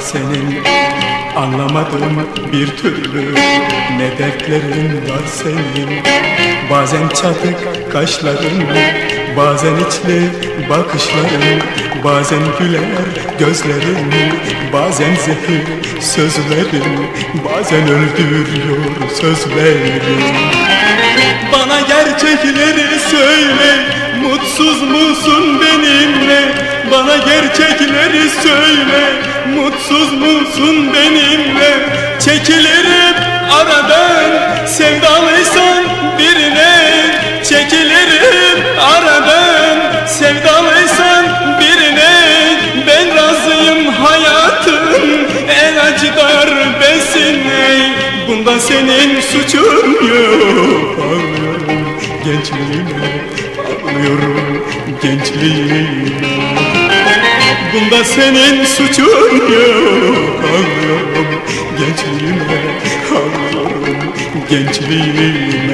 senin? Anlamadım bir türlü. Ne dertlerin var senin? Bazen çatık kaşların Bazen içli bakışların Bazen güler gözlerin Bazen zehir sözlerin Bazen öldürüyor sözlerin. Bana gerçekleri söyle Mutsuz musun benimle Bana gerçekleri söyle. Mutsuz musun benimle? Çekilirim aradan Sevdalıysan birine. Çekilirim aradan Sevdalıysan birine. Ben razıyım hayatın En acı darbesine. Bunda senin suçun yok. Ağlıyorum gençliğime Ağlıyorum gençliğime Bunda senin suçun yok. Ağlıyorum gençliğime Ağlıyorum gençliğime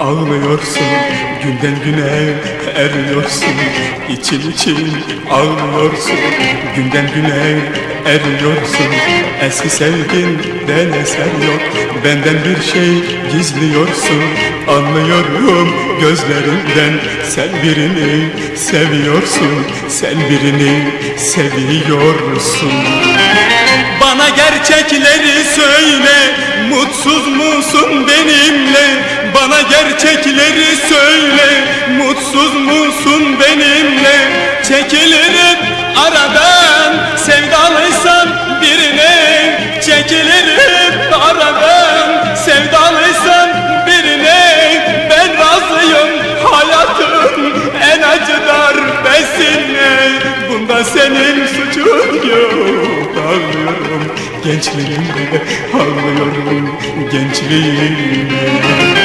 ağlıyorsun Günden güne eriyorsun. İçin için ağlıyorsun Günden güne eriyorsun. Eski sevginden eser yok Benden bir şey gizliyorsun. Anlıyorum gözlerinden Sen birini seviyorsun. Sen birini seviyorsun bana gerçekleri söyle Mutsuz musun benimle Bana gerçekleri söyle. Mutsuz musun benimle? Çekilirim aradan. Sevdalıysan birine. Çekilirim aradan. Sevdalıysan birine. Ben razıyım hayatın En acı darbesine. Bunda senin suçun yok. Ağlıyorum gençliğimde Ağlıyorum gençliğimde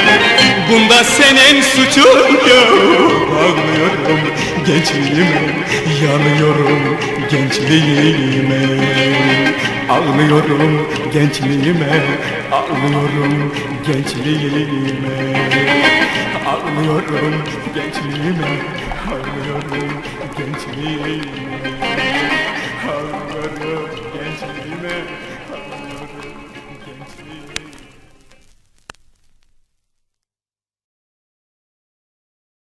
Bunda senin suçun yok. Ağlıyorum gençliğime Yanıyorum gençliğime. Ağlıyorum gençliğime Ağlıyorum gençliğime. Ağlıyorum gençliğime Ağlıyorum gençliğime. Ağlıyorum gençliğime Ağlıyorum